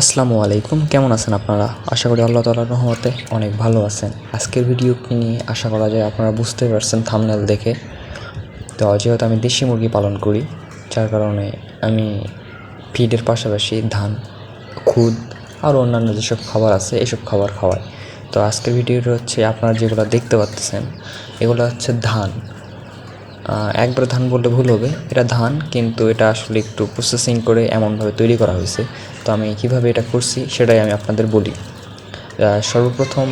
আসসালামু আলাইকুম। কেমন আছেন আপনারা? আশা করি আল্লাহ তালার রহমতে অনেক ভালো আছেন। আজকের ভিডিও নিয়ে আশা করা যায় আপনারা বুঝতে পারছেন থামনেল দেখে। তো যেহেতু আমি দেশি মুরগি পালন করি, যার কারণে আমি ফিডের পাশাপাশি ধান, খুদ আর অন্যান্য যেসব খাবার আছে, এসব খাবার খাওয়াই। তো আজকের ভিডিওটা হচ্ছে আপনারা যেগুলো দেখতে পাচ্ছেন, এগুলো হচ্ছে ধান। একবার ধান বললে ভুল হবে। এটা ধান, কিন্তু এটা আসলে একটু প্রসেসিং করে এমনভাবে তৈরি করা হয়েছে। তো আমি কীভাবে এটা করছি সেটাই আমি আপনাদের বলি। সর্বপ্রথম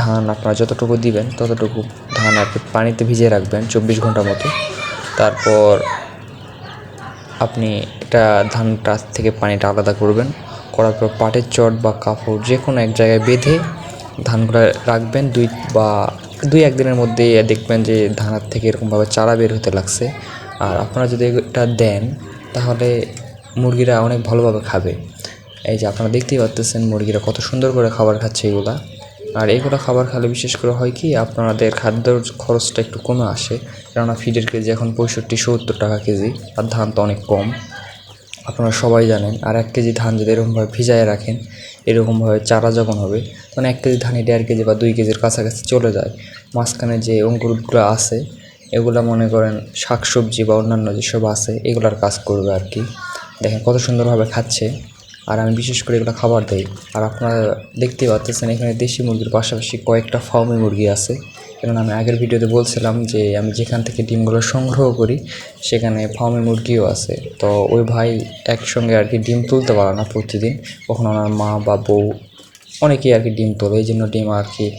ধান আপনারা যতটুকু দিবেন, ততটুকু ধান কি পানিতে ভিজিয়ে রাখবেন চব্বিশ ঘণ্টা মতো। তারপর আপনি এটা ধানটা থেকে পানিটা আলাদা করবেন। করার পর পাটের চট বা কাপড় যে কোনো এক জায়গায় বেঁধে ধানগুলো রাখবেন দুই বা দুই একদিনের মধ্যে দেখবেন যে ধানের থেকে এরকমভাবে চারা বের হতে লাগছে। আর আপনারা যদি এটা দেন, তাহলে মুরগিরা অনেক ভালোভাবে খাবে। এই যে আপনারা দেখতেই পাচ্তেছেন মুরগিরা কত সুন্দর করে খাবার খাচ্ছে এগুলা। আর এগুলো খাবার খেলে বিশেষ করে হয় কি, আপনাদের খাদ্যর খরচটা একটু কমে আসে। কেননা ফিডের কেজি এখন পঁয়ষট্টি, সত্তর টাকা কেজি, আর ধান তো অনেক কম। আপনারা সবাই জানেন, আর এক কেজি ধান যদি এরকমভাবে ভিজায় রাখেন, এরকমভাবে চারা যখন হবে তখন এক কেজি ধানে দেড় কেজি বা দুই কেজির কাছাকাছি চলে যায়। মাঝখানে যে অঙ্কুরগুলো আছে, এগুলো মনে করেন শাকসবজি বা অন্যান্য যেসব আছে, এগুলার কাজ করবে আর কি। দেখেন কত সুন্দরভাবে খাচ্ছে, আর আমি বিশেষ করে এগুলো খাবার দেই। আর আপনারা দেখতেই পাচ্ছেন এখানে দেশি মুরগির পাশাপাশি কয়েকটা ফার্মি মুরগি আছে। কারণ আমি আগের ভিডিওতে বলছিলাম যে আমি যেখান থেকে ডিমগুলো সংগ্রহ করি, সেখানে ফার্মে মুরগিও আছে। তো ওই ভাই একসঙ্গে আর কি ডিম তুলতে পারে না প্রতিদিন। কখনো ওনার মা বা বউ অনেকেই আর কি ডিম তোলে। এই জন্য ডিম আর কি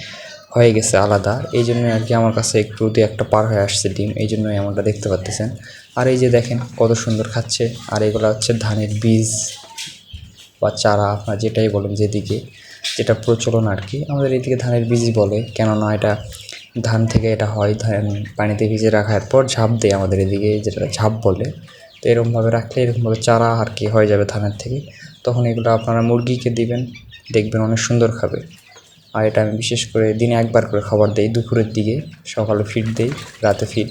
হয়ে গেছে আলাদা। এই জন্য আর কি আমার কাছে একটু দু একটা পার হয়ে আসছে ডিম। এই জন্যই এমনটা দেখতে পাচ্ছেন। আর এই যে দেখেন কত সুন্দর খাচ্ছে। আর এগুলো হচ্ছে ধানের বীজ বা চারা, আপনার যেটাই বলেন যেদিকে। যেটা প্রচলন আর কি। আমাদের এদিকে ধানের বীজই বলে। কেননা এটা ধান থেকে এটা হয়, ধান পানিতে ভিজে রাখার পর ঝাঁপ দেয় আমাদের এদিকে যেটা ঝাঁপ বলে। তো এরকমভাবে রাখলে এরকমভাবে চারা আর কি হয়ে যাবে ধানের থেকে। তখন এগুলো আপনারা মুরগিকে দিবেন, দেখবেন অনেক সুন্দর খাবে। আর এটা আমি বিশেষ করে দিনে একবার করে খাবার দিই, দুপুরের দিকে, সকালে ফিড দিই, রাতে ফিড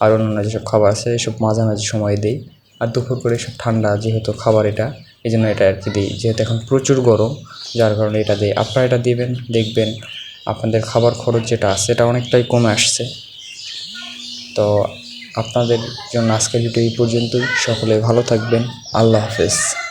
আর অন্যান্য যেসব খাবার আছে, এসব মাঝামাঝি সময় দিই। আর দুপুর করে সব ঠান্ডা যেহেতু খাবার এটা এই জন্য এটা আর কি দিই। যেহেতু এখন প্রচুর গরম, যার কারণে এটা দিই। আপনারা এটা দিবেন, দেখবেন আপনাদের খাবার খরচ যেটা আছে, সেটা অনেকটাই কমে আসছে। তো আপনাদের জন্য আজকের ভিডিও এই পর্যন্তই। সকলে ভালো থাকবেন। আল্লাহ হাফেজ।